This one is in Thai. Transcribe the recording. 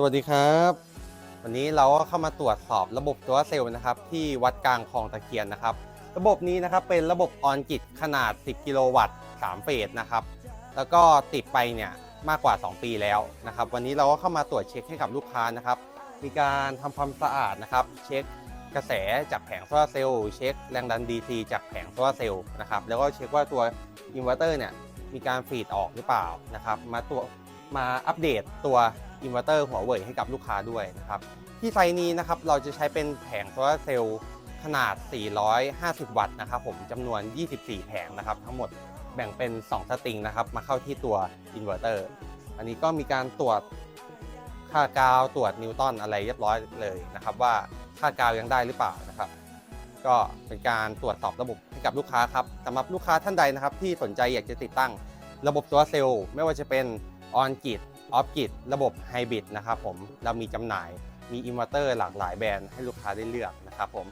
สวัสดีครับ วันนี้เราก็เข้ามาตรวจสอบระบบตัวเซลล์นะครับ ที่วัดกลางคลองตะเคียนนะครับ ระบบนี้นะครับเป็นระบบออนกิตขนาด 10 กิโลวัตต์ 3 เฟสนะครับ แล้วก็ติดไปเนี่ยมากกว่า 2 ปีแล้วนะครับ วันนี้เราก็เข้ามาตรวจเช็คให้กับลูกค้านะครับ มีการทำความสะอาดนะครับ เช็คกระแสจากแผงโซลาร์เซลล์เช็คแรงดัน DC จากแผงโซลาร์เซลล์นะครับ แล้วก็เช็คว่าตัวอินเวอร์เตอร์เนี่ยมีการฟีดออกหรือเปล่านะครับ มาตัวมาอัปเดตตัว อินเวอร์เตอร์หัวเว่ยให้กับลูกค้าด้วยนะครับที่ไซนี้นะครับเราจะใช้เป็นแผงโซลาร์เซลล์ขนาด 450 วัตต์นะครับผมจำนวน 24 แผงนะครับ ทั้งหมดแบ่งเป็น 2 สตริงนะครับ มาเข้าที่ตัวอินเวอร์เตอร์อันนี้ก็มีการตรวจค่ากาวตรวจนิวตันอะไรเรียบร้อยเลยนะครับ ว่าค่ากาวยังได้หรือเปล่านะครับ ก็เป็นการตรวจสอบระบบให้กับลูกค้าครับสำหรับลูกค้าท่านใดนะครับ ที่สนใจอยากจะติดตั้งระบบโซลาร์เซลล์ไม่ว่าจะเป็นออนกิ ออฟกิดระบบไฮบริดนะครับผมเรามีจำหน่ายมีอินเวอร์เตอร์หลากหลายแบรนด์ให้ลูกค้าได้เลือกนะครับผม